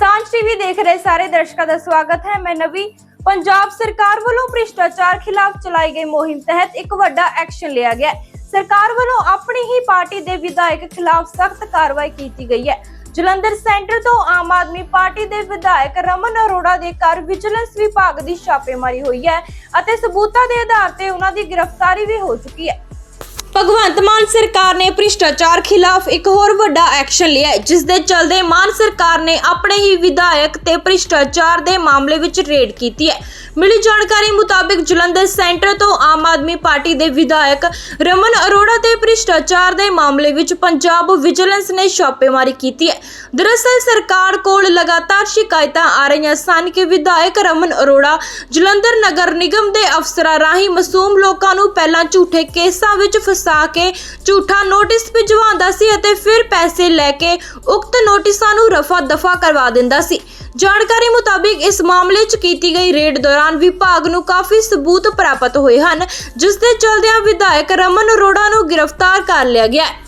ਸਾਂਝ ਟੀਵੀ ਦੇਖ ਰਹੇ ਸਾਰੇ ਦਰਸ਼ਕਾਂ ਦਾ ਸਵਾਗਤ ਹੈ। ਮੈਂ ਨਵੀ। ਪੰਜਾਬ ਸਰਕਾਰ ਵੱਲੋਂ ਭ੍ਰਿਸ਼ਟਾਚਾਰ ਖਿਲਾਫ ਚਲਾਈ ਗਈ ਮੁਹਿੰਮ ਤਹਿਤ ਇੱਕ ਵੱਡਾ ਐਕਸ਼ਨ ਲਿਆ ਗਿਆ ਸਰਕਾਰ ਵੱਲੋਂ ਆਪਣੀ ਹੀ ਪਾਰਟੀ ਦੇ ਵਿਧਾਇਕ ਖਿਲਾਫ ਸਖਤ ਕਾਰਵਾਈ ਕੀਤੀ ਗਈ ਹੈ। ਜਲੰਧਰ ਸੈਂਟਰ ਤੋਂ ਆਮ ਆਦਮੀ ਪਾਰਟੀ ਦੇ ਵਿਧਾਇਕ ਰਮਨ ਅਰੋੜਾ ਦੇ ਘਰ ਵਿਜੀਲੈਂਸ ਵਿਭਾਗ ਦੀ ਛਾਪੇਮਾਰੀ ਹੋਈ ਹੈ ਅਤੇ ਸਬੂਤਾਂ ਦੇ ਆਧਾਰ ਤੇ ਉਹਨਾਂ ਦੀ ਗ੍ਰਿਫਤਾਰੀ ਵੀ ਹੋ ਚੁੱਕੀ ਹੈ। ਭਗਵੰਤ ਮਾਨ ਸਰਕਾਰ ਨੇ ਭ੍ਰਿਸ਼ਟਾਚਾਰ ਖਿਲਾਫ ਇੱਕ ਹੋਰ ਵੱਡਾ ਐਕਸ਼ਨ ਲਿਆ ਜਿਸ ਦੇ ਚਲਦੇ ਮਾਨ ਸਰਕਾਰ ਨੇ ਆਪਣੇ ਹੀ ਵਿਧਾਇਕ ਤੇ ਭ੍ਰਿਸ਼ਟਾਚਾਰ ਦੇ ਮਾਮਲੇ ਵਿੱਚ ਰੇਡ ਕੀਤੀ ਹੈ। ਮਿਲੀ ਜਾਣਕਾਰੀ ਮੁਤਾਬਿਕ ਜਲੰਧਰ ਸੈਂਟਰ ਤੋਂ ਆਮ ਆਦਮੀ ਪਾਰਟੀ ਦੇ ਵਿਧਾਇਕ ਰਮਨ ਅਰੋੜਾ ਤੇ ਭ੍ਰਿਸ਼ਟਾਚਾਰ ਦੇ ਮਾਮਲੇ ਵਿੱਚ ਪੰਜਾਬ ਵਿਜੀਲੈਂਸ ਨੇ ਛਾਪੇਮਾਰੀ ਕੀਤੀ ਹੈ। ਦਰਅਸਲ ਸਰਕਾਰ ਕੋਲ ਲਗਾਤਾਰ ਸ਼ਿਕਾਇਤਾਂ ਆ ਰਹੀਆਂ ਸਨ ਕਿ ਵਿਧਾਇਕ ਰਮਨ ਅਰੋੜਾ ਜਲੰਧਰ ਨਗਰ ਨਿਗਮ ਦੇ ਅਫਸਰਾਂ ਰਾਹੀਂ ਮਾਸੂਮ ਲੋਕਾਂ ਨੂੰ ਪਹਿਲਾਂ ਝੂਠੇ ਕੇਸਾਂ ਵਿੱਚ ਫਸਾ ਕੇ ਝੂਠਾ ਨੋਟਿਸ ਭਿਜਵਾਉਂਦਾ ਸੀ ਅਤੇ ਫਿਰ ਪੈਸੇ ਲੈ ਕੇ ਉਕਤ ਨੋਟਿਸਾਂ ਨੂੰ ਰਫਾ ਦਫਾ ਕਰਵਾ ਦਿੰਦਾ ਸੀ। ਜਾਣਕਾਰੀ ਮੁਤਾਬਿਕ ਇਸ ਮਾਮਲੇ 'ਚ ਕੀਤੀ ਗਈ ਰੇਡ ਦੌਰਾਨ ਵਿਭਾਗ ਨੂੰ ਕਾਫੀ ਸਬੂਤ ਪ੍ਰਾਪਤ ਹੋਏ ਹਨ, ਜਿਸ ਦੇ ਚਲਦਿਆਂ ਵਿਧਾਇਕ ਰਮਨ ਅਰੋੜਾ ਨੂੰ ਗ੍ਰਿਫਤਾਰ ਕਰ ਲਿਆ ਗਿਆ ਹੈ।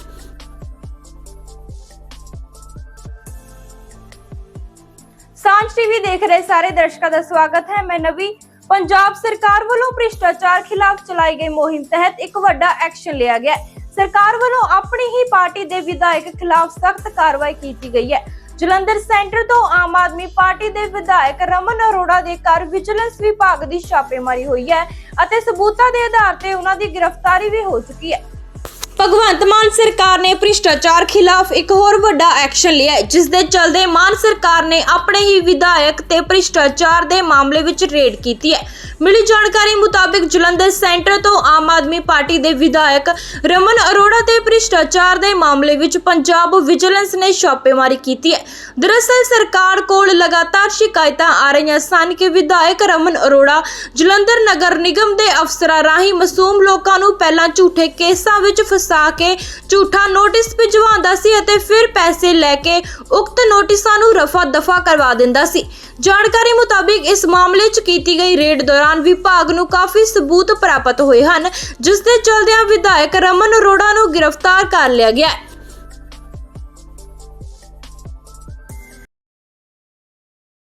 ਸਾਂਝ ਟੀਵੀ ਦੇਖ ਰਹੇ ਸਾਰੇ ਦਰਸ਼ਕਾਂ ਦਾ ਸਵਾਗਤ ਹੈ। ਮੈਂ ਨਵੀ ਪੰਜਾਬ ਸਰਕਾਰ ਵੱਲੋਂ ਭ੍ਰਿਸ਼ਟਾਚਾਰ ਖਿਲਾਫ ਚਲਾਈ ਗਈ ਮੁਹਿੰਮ ਤਹਿਤ ਇੱਕ ਵੱਡਾ ਐਕਸ਼ਨ ਲਿਆ ਗਿਆ ਸਰਕਾਰ ਵੱਲੋਂ ਆਪਣੀ ਹੀ ਪਾਰਟੀ ਦੇ ਵਿਧਾਇਕ ਖਿਲਾਫ ਸਖਤ ਕਾਰਵਾਈ ਕੀਤੀ ਗਈ ਹੈ। ਜਲੰਧਰ ਸੈਂਟਰ ਤੋਂ ਆਮ ਆਦਮੀ ਪਾਰਟੀ ਦੇ ਵਿਧਾਇਕ ਰਮਨ ਅਰੋੜਾ ਦੇ ਘਰ ਵਿਜੀਲੈਂਸ ਵਿਭਾਗ ਦੀ ਛਾਪੇਮਾਰੀ ਹੋਈ ਹੈ ਅਤੇ ਸਬੂਤਾਂ ਦੇ ਆਧਾਰ ਤੇ ਉਹਨਾਂ ਦੀ ਗ੍ਰਿਫਤਾਰੀ ਵੀ ਹੋ ਚੁੱਕੀ ਹੈ। ਭਗਵੰਤ ਮਾਨ ਸਰਕਾਰ ਨੇ ਭ੍ਰਿਸ਼ਟਾਚਾਰ ਖਿਲਾਫ ਇੱਕ ਹੋਰ ਵੱਡਾ ਐਕਸ਼ਨ ਲਿਆ ਹੈ, ਜਿਸ ਦੇ ਚਲਦੇ ਮਾਨ ਸਰਕਾਰ ਨੇ ਆਪਣੇ ਹੀ ਵਿਧਾਇਕ ਤੇ ਭ੍ਰਿਸ਼ਟਾਚਾਰ ਦੇ ਮਾਮਲੇ ਵਿੱਚ ਰੇਡ ਕੀਤੀ ਹੈ। ਮਿਲੀ ਜਾਣਕਾਰੀ ਮੁਤਾਬਿਕ ਜਲੰਧਰ ਸੈਂਟਰ ਤੋਂ ਆਮ ਆਦਮੀ ਪਾਰਟੀ ਦੇ ਵਿਧਾਇਕ ਰਮਨ ਅਰੋੜਾ ਤੇ ਭ੍ਰਿਸ਼ਟਾਚਾਰ ਦੇ ਮਾਮਲੇ ਵਿੱਚ ਪੰਜਾਬ ਵਿਜੀਲੈਂਸ ਨੇ ਛਾਪੇਮਾਰੀ ਕੀਤੀ ਹੈ। ਦਰਅਸਲ ਸਰਕਾਰ ਕੋਲ ਲਗਾਤਾਰ ਸ਼ਿਕਾਇਤਾਂ ਆ ਰਹੀਆਂ ਸਨ ਕਿ ਵਿਧਾਇਕ ਰਮਨ ਅਰੋੜਾ ਜਲੰਧਰ ਨਗਰ ਨਿਗਮ ਦੇ ਅਫਸਰਾਂ ਰਾਹੀਂ ਮਾਸੂਮ ਲੋਕਾਂ ਨੂੰ ਪਹਿਲਾਂ ਝੂਠੇ ਕੇਸਾਂ ਵਿੱਚ ਫਸਾ ਕੇ ਝੂਠਾ ਨੋਟਿਸ ਭਿਜਵਾਉਂਦਾ ਸੀ ਅਤੇ ਫਿਰ ਪੈਸੇ ਲੈ ਕੇ ਉਕਤ ਨੋਟਿਸਾਂ ਨੂੰ ਰਫਾ ਦਫਾ ਕਰਵਾ ਦਿੰਦਾ ਸੀ। ਜਾਣਕਾਰੀ ਮੁਤਾਬਿਕ ਇਸ ਮਾਮਲੇ 'ਚ ਕੀਤੀ ਗਈ ਰੇਡ ਦੌਰਾਨ ਵਿਭਾਗ ਨੂੰ ਕਾਫੀ ਸਬੂਤ ਪ੍ਰਾਪਤ ਹੋਏ ਹਨ ਜਿਸ ਦੇ ਚਲਦਿਆਂ ਵਿਧਾਇਕ ਰਮਨ ਅਰੋੜਾ ਨੂੰ ਗ੍ਰਿਫਤਾਰ ਕਰ ਲਿਆ ਗਿਆ ਹੈ।